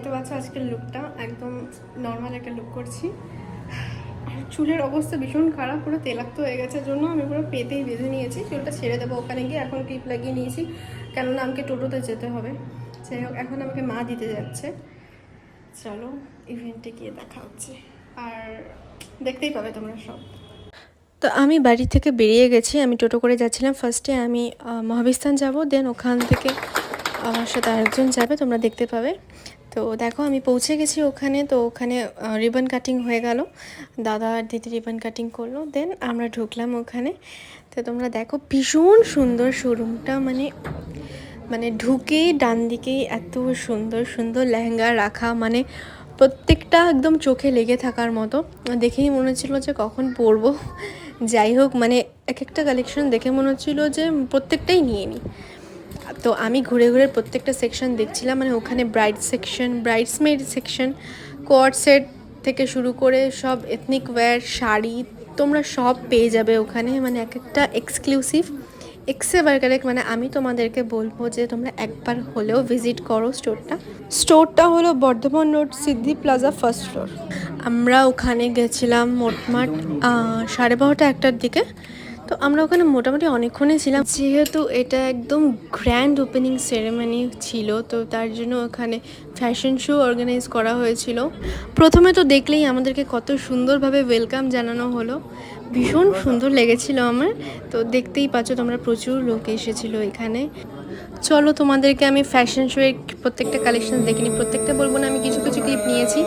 পাচ্ছ আজকের লুকটা একদম নর্মাল একটা লুক করছি। আর চুলের অবস্থা ভীষণ খারাপ পুরো তেলাক্ত হয়ে গেছে। জন্য আমি পুরো পেতেই বেঁধে নিয়েছি। চুলটা ছেড়ে দেবো ওখানে গিয়ে। এখন ক্লিপ লাগিয়ে নিয়েছি। কেননা আমাকে টোটোতে যেতে হবে। যাই হোক এখন আমাকে মা দিতে যাচ্ছে। চলো ইভেন্টে গিয়ে দেখা হচ্ছে। আর দেখতেই পাবে তোমরা সব। তো আমি বাড়ি থেকে বেরিয়ে গেছি। আমি টোটো করে যাচ্ছিলাম। ফার্স্টে আমি আহ, মহাবিস্তান যাব। দেন ওখান থেকে আমার সাথে আরেকজন যাবে। তোমরা দেখতে পাবে। তো দেখো আমি পৌঁছে গেছি ওখানে, তো ওখানে রিবন কাটিং হয়ে গেল। দাদা আর দিদি রিবন কাটিং করল দেন আমরা ঢুকলাম ওখানে। তো তোমরা দেখো ভীষণ সুন্দর শোরুমটা মানে মানে ঢুকেই ডান দিকেই এত সুন্দর সুন্দর লেহেঙ্গা রাখা মানে প্রত্যেকটা একদম চোখে লেগে থাকার মতো। দেখেই মনে হচ্ছিল যে কখন পরবো। যাই হোক মানে এক একটা কালেকশন দেখে মনে হচ্ছিল যে প্রত্যেকটাই নিয়ে নিই তো আমি ঘুরে ঘুরে প্রত্যেকটা সেকশন দেখছিলাম মানে ওখানে bride section bridesmaid section co-ord set থেকে শুরু করে সব এথনিক ওয়্যার শাড়ি তোমরা সব পেয়ে যাবে ওখানে মানে এক একটা এক্সক্লুসিভ এক্সে বার্গারেক মানে আমি তোমাদেরকে বলব যে তোমরা একবার হলেও ভিজিট করো স্টোরটা স্টোরটা হলো Bardhaman Road Siddhi Plaza first floor আমরা ওখানে গেছিলাম মোটমাট সাড়ে বারোটা একটার দিকে। তো আমরা ওখানে মোটামুটি অনেকক্ষণে ছিলাম। যেহেতু এটা একদম গ্র্যান্ড ওপেনিং সেরেমনি ছিল, তো তার জন্য ওখানে ফ্যাশন শো অর্গানাইজ করা হয়েছিল। প্রথমে তো দেখলেই আমাদেরকে কত সুন্দরভাবে ওয়েলকাম জানানো হলো। ভীষণ সুন্দর লেগেছিল আমার। তো দেখতেই পাচ্ছ তোমরা প্রচুর লোক এসেছিল এখানে। চলো তোমাদেরকে আমি ফ্যাশন শো এর প্রত্যেকটা কালেকশন দেখিনি প্রত্যেকটা বলব না, আমি কিছু কিছু ক্লিপ নিয়েছি।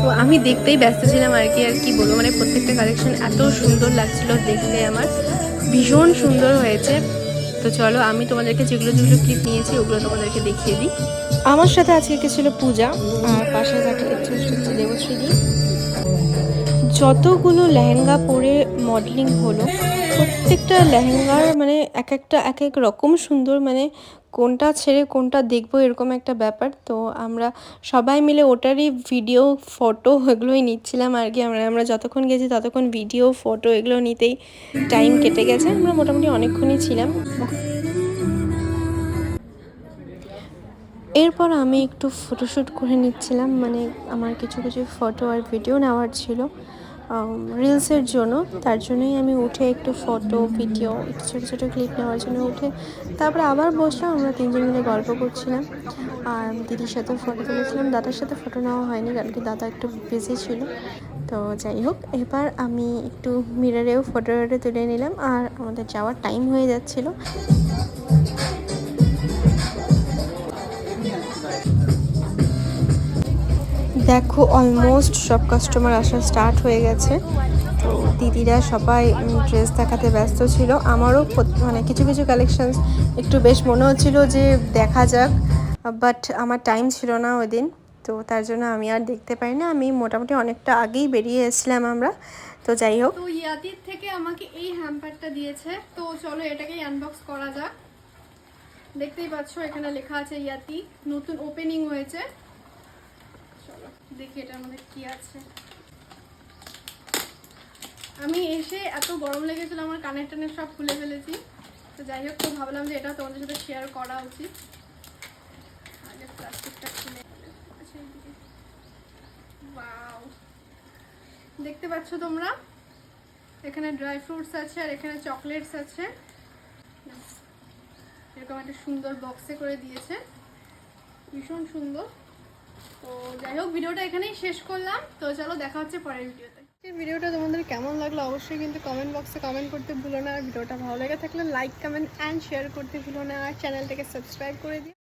তো আমি দেখতেই ব্যস্ত ছিলাম আর কি আর কি বলব? মানে প্রত্যেকটা কালেকশন এত সুন্দর লাগছিল দেখতে আমার। ভীষণ সুন্দর হয়েছে। তো চলো আমি তোমাদেরকে যেগুলো যেগুলো ক্লিপ নিয়েছি, ওগুলো তোমাদেরকে দেখিয়ে দিই। আমার সাথে আজকে ছিল পূজা, আর পাশে দেখছ দেবশ্রী। যতগুলো লেহেঙ্গা পরে মডেলিং হলো, প্রত্যেকটা লেহেঙ্গার মানে এক একটা, এক এক রকম সুন্দর মানে কোনটা ছেড়ে কোনটা দেখব এরকম একটা ব্যাপার। তো আমরা সবাই মিলে ওটারই ভিডিও ফটো এগুলোই নিচ্ছিলাম আর কি। আমরা আমরা যতক্ষণ গেছি ততক্ষণ ভিডিও ফটো এগুলো নিতেই টাইম কেটে গেছে। আমরা মোটামুটি অনেকক্ষণই ছিলাম। এরপর আমি একটু ফটোশ্যুট করে নিচ্ছিলাম। মানে আমার কিছু কিছু ফটো আর ভিডিও নেওয়ার ছিল। রিলসের জন্য। তার জন্যই আমি উঠে একটু ফটো, ভিডিও, একটু ছোটো ছোটো ক্লিপ নেওয়ার জন্য উঠে তারপরে আবার বসলাম, আমরা তিনজন মিলে গল্প করছিলাম। আর দিদির সাথে ফটো তুলেছিলাম। দাদার সাথে ফটো নেওয়া হয়নি, কারণ কি দাদা একটু বিজি ছিল। তো যাই হোক, এবার আমি একটু মিরারেও ফটো তুলে নিলাম। আর আমাদের যাওয়ার টাইম হয়ে যাচ্ছিল। দেখো অলমোস্ট সব কাস্টমার আসা স্টার্ট হয়ে গেছে। তো দিদিরা সবাই ড্রেস দেখাতে ব্যস্ত ছিল। আমারও মানে কিছু কিছু কালেকশনস একটু বেশ মনে হচ্ছিল যে দেখা যাক। বাট আমার টাইম ছিল না ওই দিন। তো তার জন্য আমি আর দেখতে পাই না। আমি মোটামুটি অনেকটা আগেই বেরিয়ে এসেছিলাম আমরা। তো যাই হোক। তো ইয়াতির থেকে আমাকে এই হ্যাম্পারটা দিয়েছে। তো চলো এটাকেই আনবক্স করা যাক। দেখতেই পাচ্ছ, এখানে লেখা আছে ইয়াতি নতুন ওপেনিং হয়েছে। দেখি এটার মধ্যে কি আছে। আমি এসে এত গরম লেগেছিল, আমার কানের টানের সব খুলে ফেলেছি। তো যাই হোক, তো ভাবলাম যে এটা তোমাদের সাথে শেয়ার করা উচিত। আগে প্লাস্টিকটা খুলে ওয়াও দেখতে পাচ্ছ তোমরা? এখানে ড্রাই ফ্রুটস আছে আর এখানে চকলেটস আছে। এরকম একটা সুন্দর বক্সে করে দিয়েছে। ভীষণ সুন্দর। তো যাই হোক, ভিডিওটা এখানেই শেষ করলাম। তো চলো, দেখা হচ্ছে পরের ভিডিওতে। ভিডিওটা তোমাদের কেমন লাগল অবশ্যই কিন্তু কমেন্ট বক্সে কমেন্ট করতে ভুলো না। আর ভিডিওটা ভালো লেগে থাকলে লাইক কমেন্ট অ্যান্ড শেয়ার করতে ভুলো না। আর চ্যানেলটাকে সাবস্ক্রাইব করে দিও।